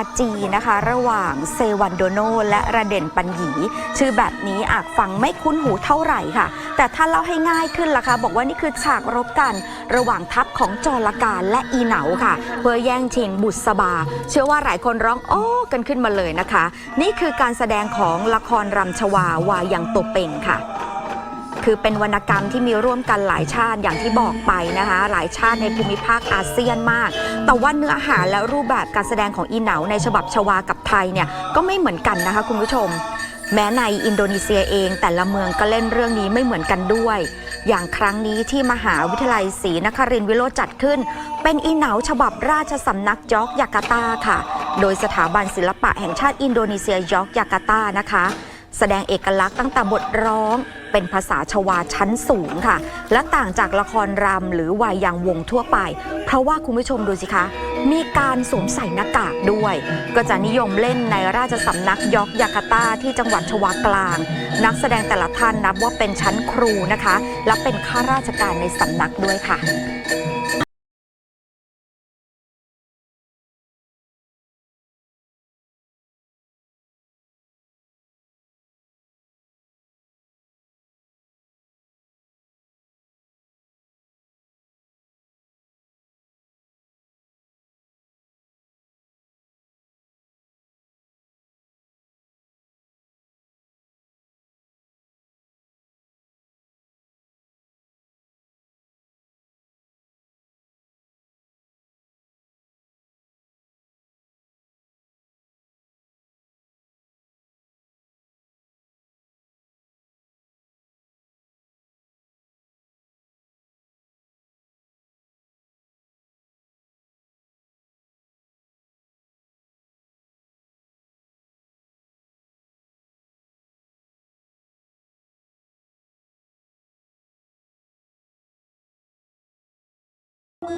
าจีนะคะ ระหว่างเซวันโดโนและระเด่นปัญหยีชื่อแบบนี้อาจฟังไม่คุ้นหูเท่าไหร่ค่ะ แต่ถ้าเล่าให้ง่ายขึ้นล่ะคะบอกว่านี่คือฉากรบกัน ระหว่างทัพของจอรการและอีเหนาค่ะ เพื่อแย่งชิงบุษบา เชื่อว่าหลายคนร้องโอ้กันขึ้นมาเลยนะคะ นี่คือการแสดงของละครรำชวาวายังตวเป่งค่ะ คือเป็นวรรณกรรมที่มีร่วมกันหลายชาติอย่างที่บอกไปนะคะ หลายชาติในภูมิภาคอาเซียนมาก แต่ว่าเนื้อหาและรูปแบบการแสดงของอีเหนาในฉบับชวากับไทยเนี่ยก็ไม่เหมือนกันนะคะคุณผู้ชม แม้ในอินโดนีเซียเองแต่ละเมืองก็เล่นเรื่องนี้ไม่เหมือนกันด้วย อย่างครั้งนี้ที่มหาวิทยาลัยศรีนครินทร์วิโรจน์จัดขึ้น เป็นอีเหนาฉบับราชสำนักยอกยาการตาค่ะ โดยสถาบันศิลปะแห่งชาติอินโดนีเซียยอกยาการตานะคะ แสดงเอกลักษณ์ตั้งแต่บทร้องเป็นภาษาชวาชั้นสูงค่ะ และต่างจากละครรำหรือวายยังวงทั่วไป เพราะว่าคุณผู้ชมดูสิคะ มีการสวมใส่หน้ากากด้วย ก็จะนิยมเล่นในราชสำนักยอกยาการตาที่จังหวัดชวากลาง นักแสดงแต่ละท่านนับว่าเป็นชั้นครูนะคะ และเป็นข้าราชการในสำนักด้วยค่ะ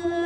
เมื่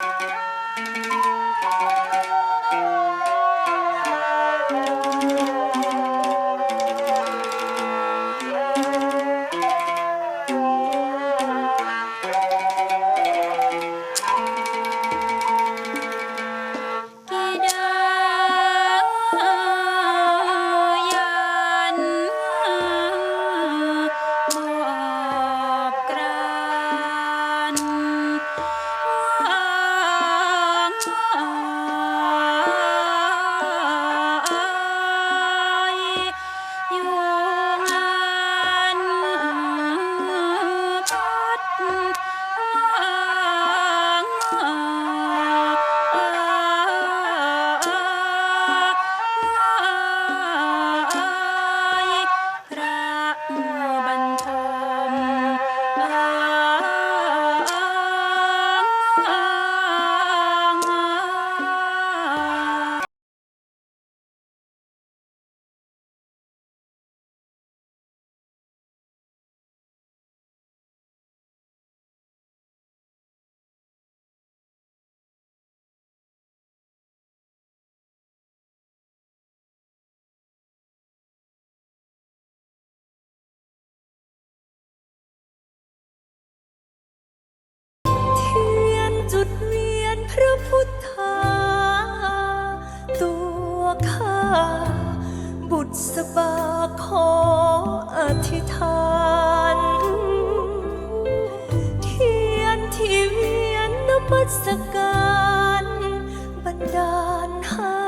กิ ระพุทธา ตัวข้า บุตรสบาขออธิษฐาน เทียนที่เวียนนมัสการ บันดาลให้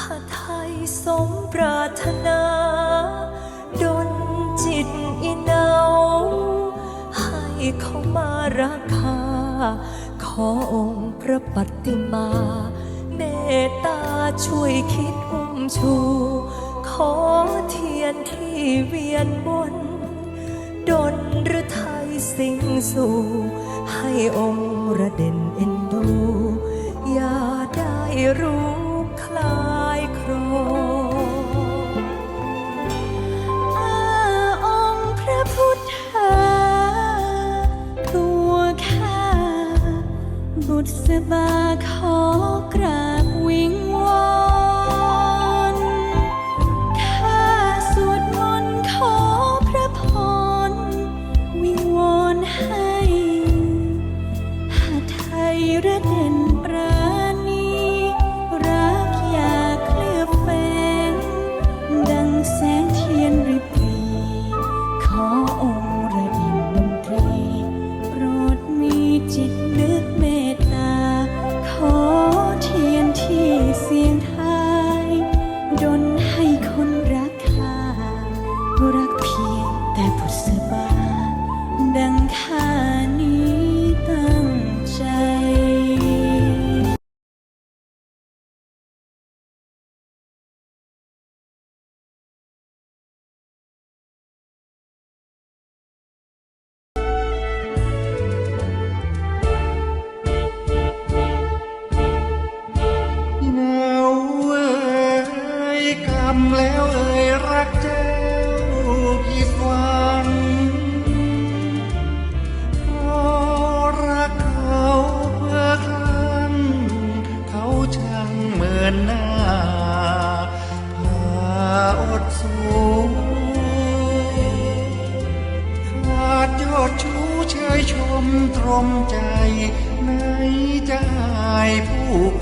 หาไทยสมปรารถนาดนจิตอินเอาให้เขามาราคา อองค์พระปฏิมา เมตตาช่วยคิดอุ้มชู ขอเทียนที่เวียนบนดนหรือไทยสิงสู่ ให้องค์ระเด่นเอ็นดู อย่าได้รู้ บุตรสบาขอกราบวิง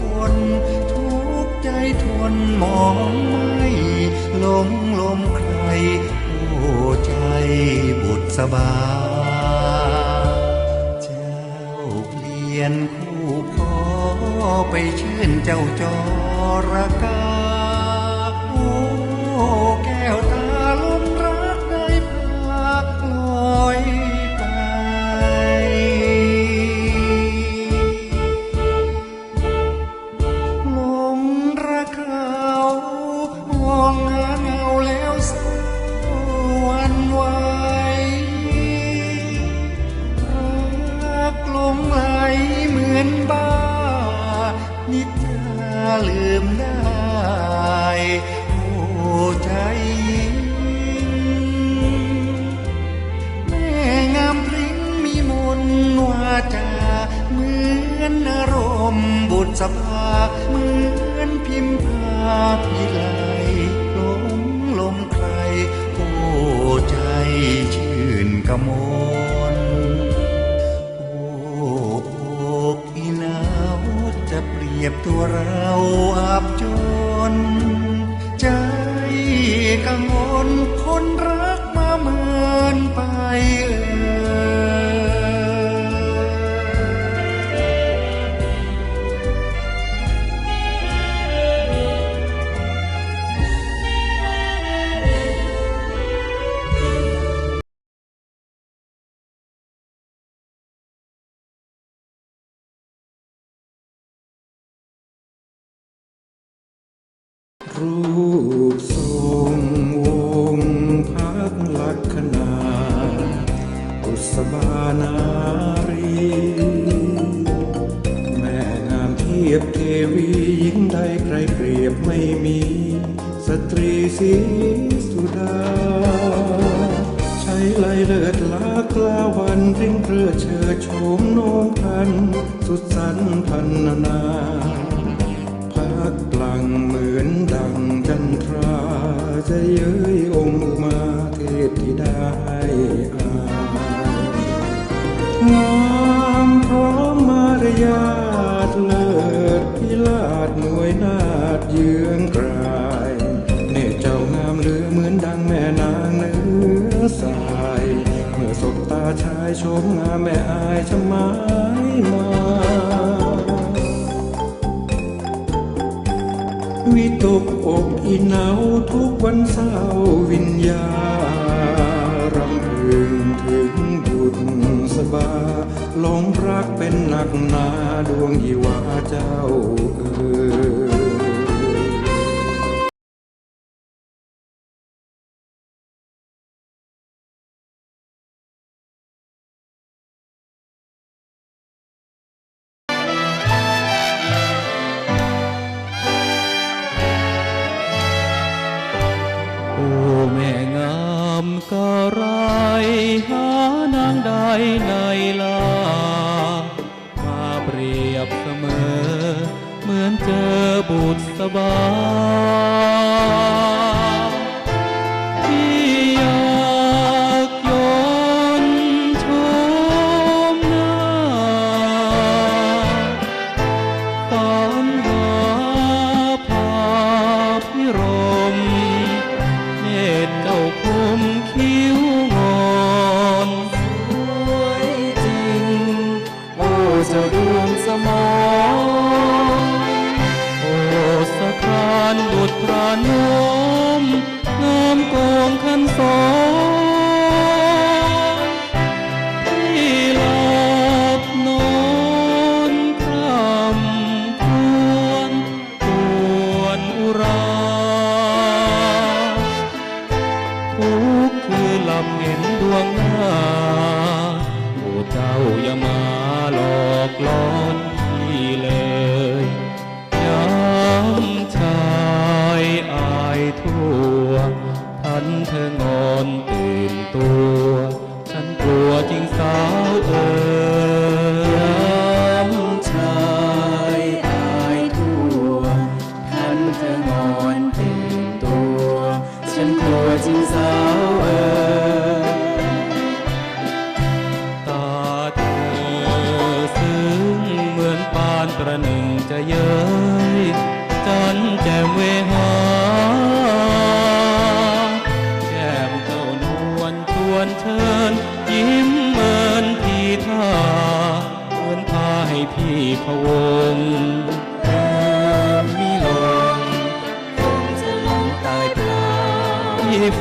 คนทุกใจทนมองไม่หลงลมใครโอ้ใจบุตรสบา เจ้าเปลี่ยนคู่ขอไปชื่นเจ้าจอระกา กังวลคนรักมาเหมือนไป ทียบเทวียิ่งใดใครเปรียบไม่มี สตรีสีสุดา ใช้ไหลเลิศลากลาวันริ้งเพื่อเชิดโฉมโน้มพัน สุดสันพันนานาพักกลังเหมือนดังจันทราจะเย้ยองค์มาเทพธิดาให้อางามพร้อมมารยา เืองกลายเนตเจ้างามเหลือเหมือนดังแม่นางเนื้อสาย เมื่อสบตาชายชมงามแม่อายชะไม้มาวิตกอกอีหนาทุกวันเศร้าวิญญารำพึงถึงบุญสบาหลงรักเป็นหนักนาดวงอีวาเจ้าเอ๋ โอ้แม่งามกะไรหานางใดในลา มาเปรียบเสมอ เหมือนเจอบุตรสบาย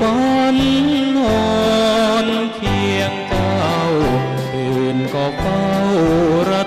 ฉันนอนเคียงเจ้าตื่นก็เฝ้าระ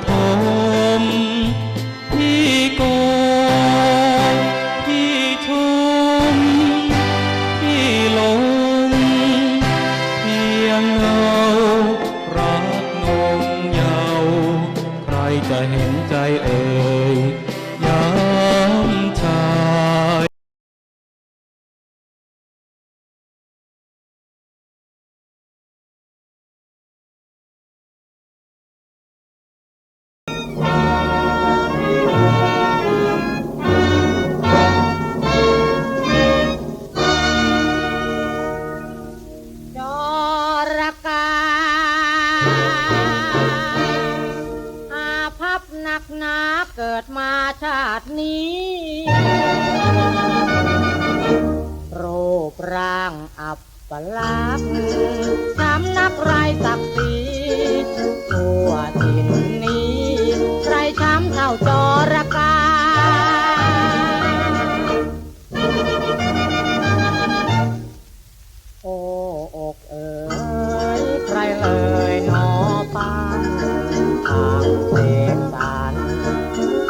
างเอกสาร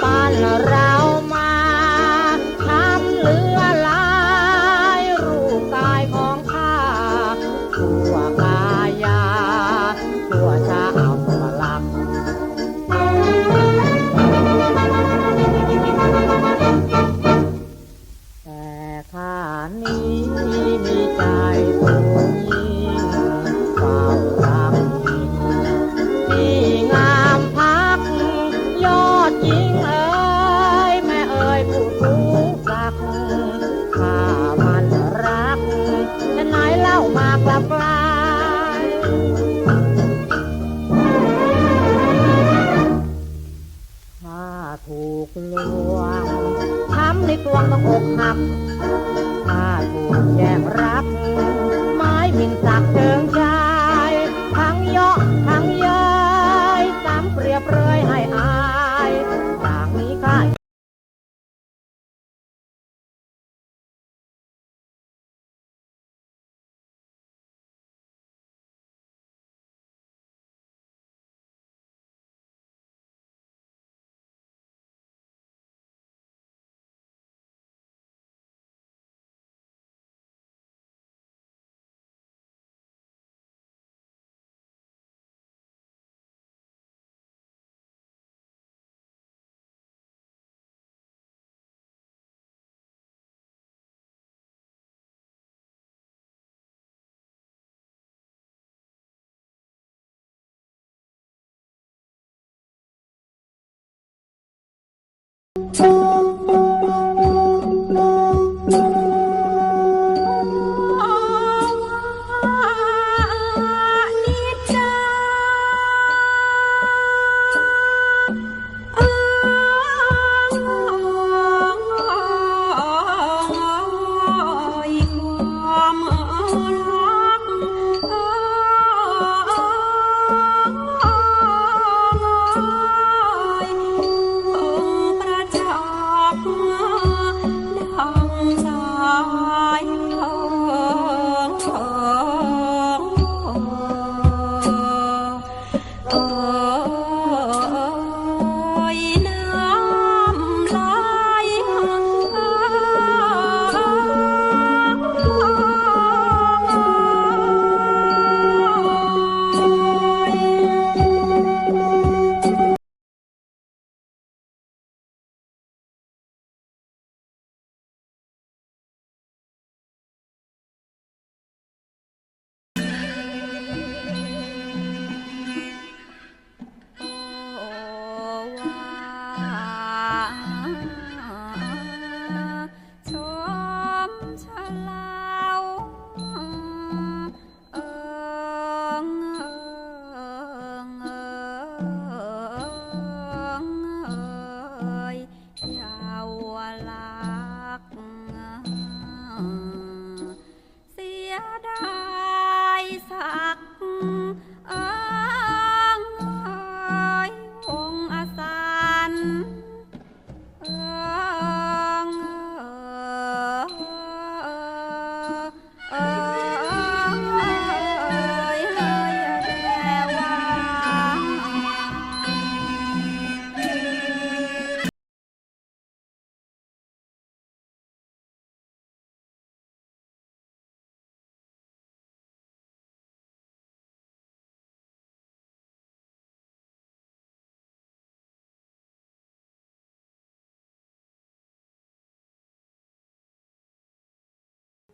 บ้านรา มาปลาปลาถ้าถูกลวงทำในตัวต้องอกหัก นิ